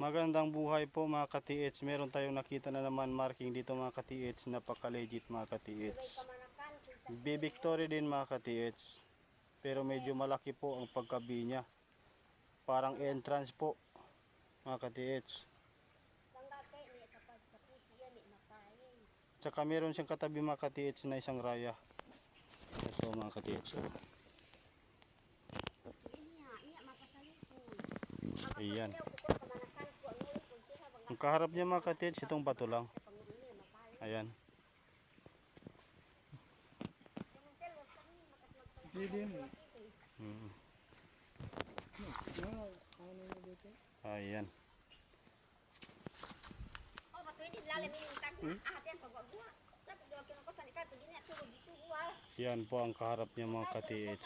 Magandang buhay po mga ka-TH. Meron tayong nakita na naman marking dito mga ka-TH. Napaka-legit mga ka-TH. B-Victory din mga ka-TH. Pero medyo malaki po ang pagkabi niya. Parang entrance po mga ka-TH. Tsaka meron siyang katabi mga ka-TH na isang raya. Ito mga ka-TH. Ayan. Ang kaharap niya mga ka-TH, itong bato lang. Ayan. Mm. Ah, ano dito? Ayan. Oh, patuloy din lalim yung pagwagwa. Pwede na tulog dito wal. Yan po ang kaharap niya mga ka-TH.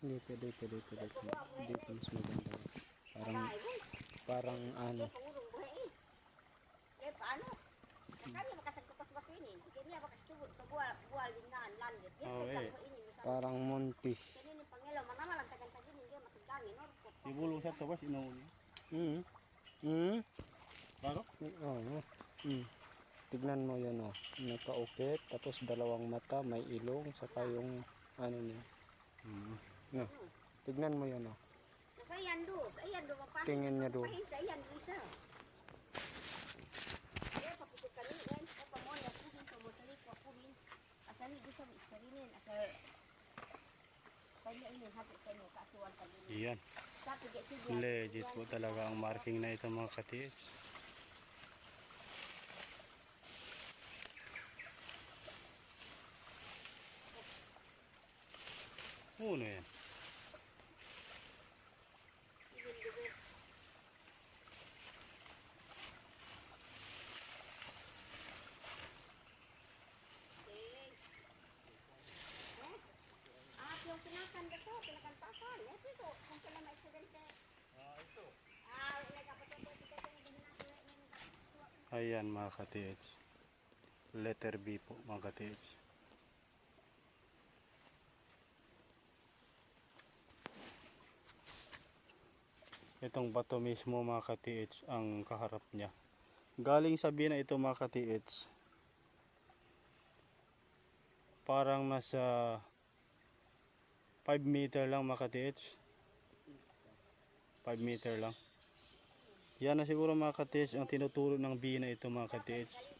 Dito, dito, dito, dito. Dito mas maganda. Parang, parang ano. Masagdangin. Or, Ibulong siya tabas, inuuli. Hmm. Hmm. Baro? Oo. Hmm. Tignan mo yan oh. Nakaukit, tapos dalawang mata, may ilong, saka yung ano niya. Mm. No. Tignan mo yan oh. Sa iyan do, sa iyan do, mapahin. Tingin niya do. Sa iyan, isa. Yan. Legit po talaga ang marking na ito mga ka-TH. Uno yan. Ayan mga ka-TH. Letter B po mga ka-TH. Itong bato mismo mga ka-TH ang kaharap niya. Galing sabihin na ito mga ka-TH. Parang nasa 5 meter lang mga ka-TH. 5 meter lang. Yan na siguro mga ka-TH ang tinuturo ng B na ito mga ka-TH.